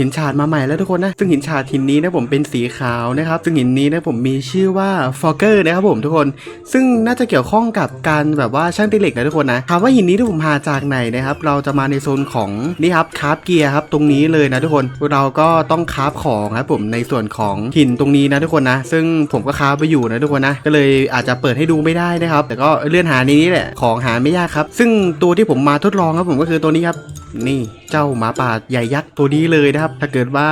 หินฉาดมาใหม่แล้วทุกคนนะ ซึ่งหินฉาดหินนี้นะผมเป็นสีขาวนะครับ ซึ่งหินนี้นะผมมีชื่อว่าฟอเกอร์นะครับผมทุกคน ซึ่งน่าจะเกี่ยวข้องกับการแบบว่าช่างตีเหล็กนะทุกคนนะถามว่าหินนี้ที่ผมหาจากไหนนะครับ เราจะมาในโซนของนี่ครับคราฟเกียร์ครับตรงนี้เลยนะทุกคน เราก็ต้องคราฟของครับผมในส่วนของหินตรงนี้นะทุกคนนะ ซึ่งผมก็คราฟไปอยู่นะทุกคนนะ ก็เลยอาจจะเปิดให้ดูไม่ได้นะครับ แต่ก็เลื่อนหาในนี้แหละ ของหาไม่ยากครับ ซึ่งตัวที่ผมมาทดลองครับผมก็คือตัวนี้ครับ นี่เจ้าหมาป่าใหญ่ยักษ์ตัวนี้เลยนะครับ ถ้าเกิดว่า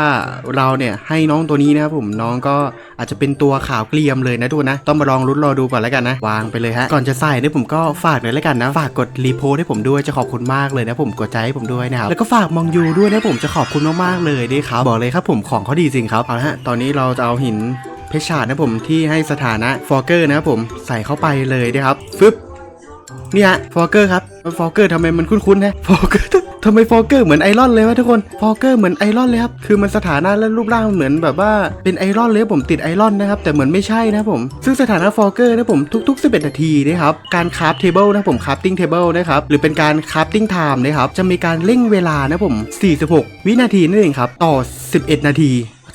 เราเนี่ยให้น้องตัวนี้นะครับผมน้องก็อาจจะเป็นตัวขาวเกลียมเลยนะทุกคนนะต้องมาลองลุ้นรอดูก่อนแล้วกันนะวางไปเลยฮะก่อนจะใส่เนี่ยผมก็ฝากเลยแล้วกันนะฝากกดรีโพสให้ผมด้วยจะขอบคุณมากเลยนะผมกดใจให้ผมด้วยนะครับแล้วก็ฝากมองยูด้วยนะผมจะขอบคุณมากๆเลยด้วยครับบอกเลยครับผมของเขาดีจริงครับเอาละฮะตอนนี้เราจะเอาหินเพชรชาดนะผมที่ให้สถานะฟอร์เกอร์นะครับผมใส่เข้าไปเลยนะครับฟึบ เนี่ยฟอร์เกอร์ครับฟอเกอร์ทำไมมันคุ้นๆนะฟอเกอร์ทำไมฟอเกอร์เหมือนไอรอนเลยวะทุกคนฟอเกอร์เหมือนไอรอนเลยครับคือมันสถานะและรูปร่างเหมือนแบบว่าเป็นไอรอนเลยผมติดไอรอนนะครับแต่เหมือนไม่ใช่นะผมซึ่งสถานะฟอเกอร์นะผมทุก ๆ 11 นาทีนะครับการคราฟเทเบิลนะผมคราฟติ้งเทเบิลนะครับหรือเป็นการคราฟติ้งไทม์นะครับจะมีการเร่งเวลานะผม 46 วินาทีนั่นเองครับต่อ 11 นาที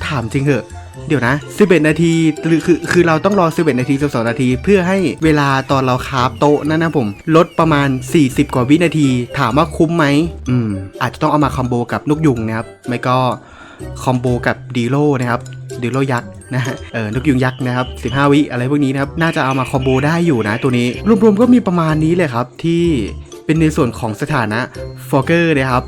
ถามจริงเหอะ เดี๋ยวนะ 11 นาทีหรือคือคือเราต้องรอ 11 นาที 12 นาที เพื่อให้เวลาตอนเราคาฟโต๊ะนั่นนะผม ลดประมาณ 40 กว่าวินาที ถามว่าคุ้มไหมอืม อาจจะต้องเอามาคอมโบกับนกยุงนะครับ ไม่ก็คอมโบกับดีโลนะครับดีโลยักษ์นะฮะ เออนกยุงยักษ์นะครับ 15 วิอะไรพวกนี้นะครับ น่าจะเอามาคอมโบได้อยู่นะตัวนี้ รวมๆก็มีประมาณนี้เลยครับ ที่เป็นในส่วนของสถานะฟอร์เกอร์นะครับ